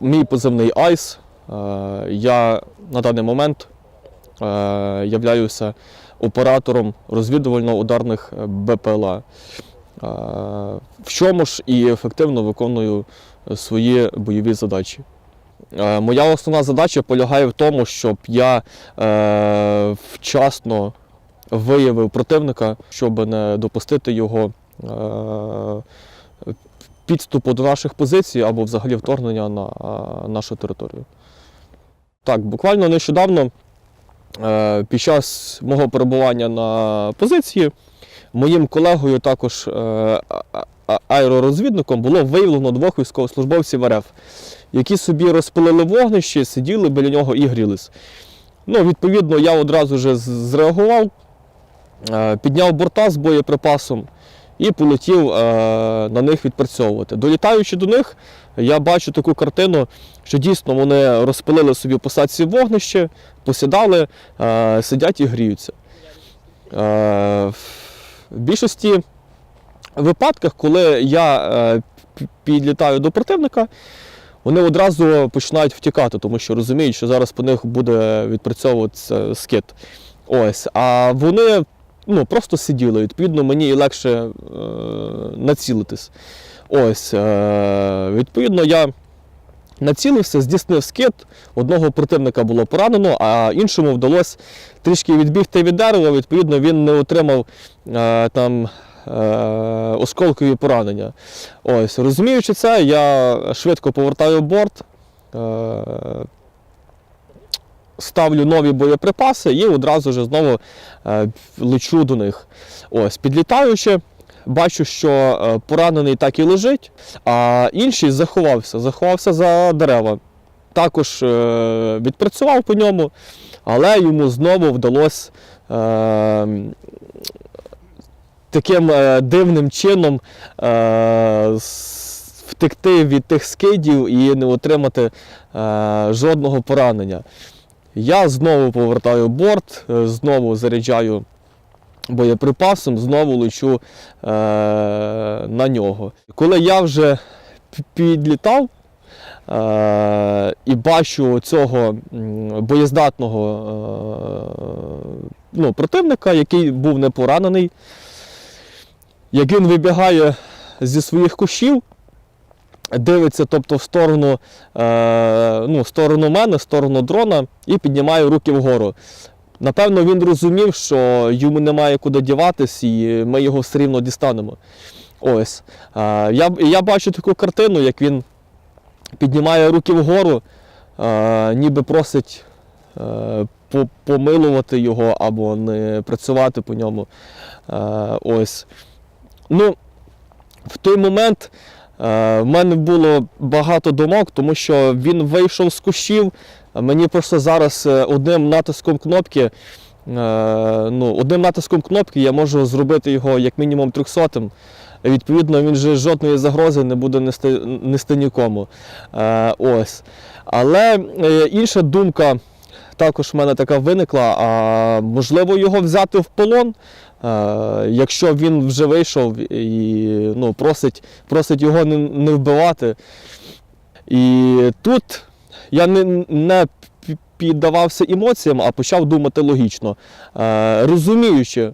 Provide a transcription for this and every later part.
Мій позивний Айс. Е, Я на даний момент е, являюся оператором розвідувально-ударних е, БПЛА. В чому ж і ефективно виконую свої бойові задачі. Моя основна задача полягає в тому, щоб я вчасно виявив противника, щоб не допустити його підступу до наших позицій або взагалі вторгнення на нашу територію. Так, буквально нещодавно, е, під час мого перебування на позиції, моїм колегою, також е, аеророзвідником, було виявлено двох військовослужбовців РФ, які собі розпилили вогнище, сиділи біля нього і грілись. Ну, відповідно, я одразу з- зреагував, е, підняв борта з боєприпасом і полетів е, на них відпрацьовувати. Долітаючи до них, я бачу таку картину, що дійсно вони розпилили собі посадці вогнище, посідали, е, сидять і гріються. Е, в більшості випадках, коли я підлітаю до противника, вони одразу починають втікати, тому що розуміють, що зараз по них буде відпрацьовуватися скид. Ось, а вони ну, просто сиділи. Відповідно, мені і легше е, націлитись. Ось, е, відповідно, я націлився, здійснив скид. Одного противника було поранено, а іншому вдалося трішки відбігти від дерева. Відповідно, він не отримав е, там. е, Осколкові поранення. Ось, розуміючи це, я швидко повертаю борт, е, ставлю нові боєприпаси і одразу ж знову е, лечу до них. Ось, підлітаючи, бачу, що е, поранений так і лежить, а інший заховався, заховався за дерева. Також е, відпрацював по ньому, але йому знову вдалося таким дивним чином втекти від тих скидів і не отримати жодного поранення. Я знову повертаю борт, е, знову заряджаю боєприпасом, знову лечу е, на нього. Коли я вже підлітав е, і бачу цього боєздатного е, ну, противника, який був не поранений, як він вибігає зі своїх кущів, дивиться тобто, в сторону, е, ну, сторону мене, в сторону дрона, і піднімає руки вгору. Напевно, він розумів, що йому немає куди діватись, і ми його все рівно дістанемо. Ось. Е, я, я бачу таку картину, як він піднімає руки вгору, е, ніби просить е, по- помилувати його або не працювати по ньому. Е, ось. Ну, в той момент в мене було багато думок, тому що він вийшов з кущів. Мені просто зараз е, одним натиском кнопки, е, ну, одним натиском кнопки я можу зробити його як мінімум 300 Відповідно, він же жодної загрози не буде нести, нести нікому. Е, ось. Але е, інша думка також в мене така виникла, а можливо його взяти в полон. Е, Якщо він вже вийшов і ну, просить, просить його не, не вбивати. І тут я не, не піддавався емоціям, а почав думати логічно, Е, розуміючи,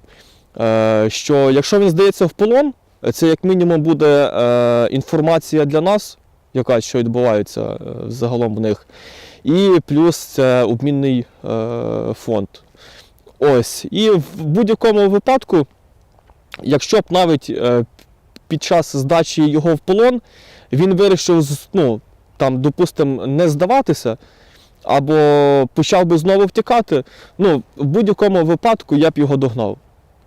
е, що якщо він здається в полон, це як мінімум буде інформація для нас, яка що відбувається е, загалом в них. І плюс це обмінний е, фонд. Ось. І в будь-якому випадку, якщо б навіть е, під час здачі його в полон він вирішив, ну, там, допустимо, не здаватися, або почав би знову втікати, ну, в будь-якому випадку я б його догнав.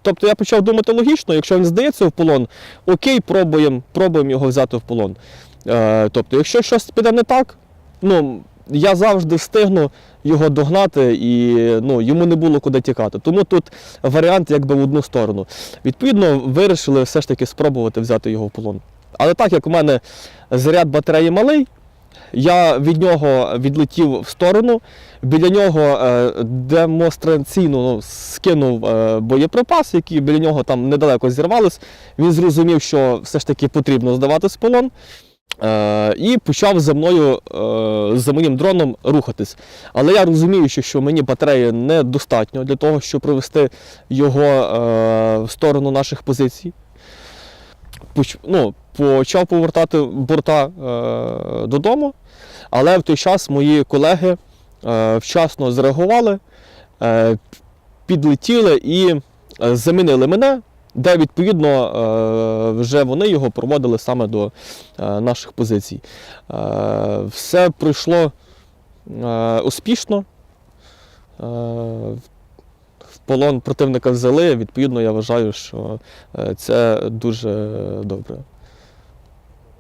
Тобто я почав думати логічно, якщо він здається в полон, окей, пробуємо пробуємо його взяти в полон. Е, тобто, якщо щось піде не так, ну, я завжди встигну його догнати і ну, йому не було куди тікати. Тому тут варіант якби в одну сторону. Відповідно, вирішили все ж таки спробувати взяти його в полон. Але так як у мене заряд батареї малий, я від нього відлетів в сторону, біля нього е, демонстраційно ну, скинув е, боєприпас, які біля нього там недалеко зірвались. Він зрозумів, що все ж таки потрібно здаватись полон. Е, і почав за мною, за моїм дроном рухатись. Але я розумію, що, мені батареї недостатньо для того, щоб привести його в сторону наших позицій. Ну, почав повертати борта додому, але в той час мої колеги вчасно зреагували, е, підлетіли і е, замінили мене, де відповідно е, вже вони його проводили саме до е, наших позицій. Е, Все пройшло е, успішно. Е, В полон противника взяли. Відповідно, я вважаю, що е, це дуже добре.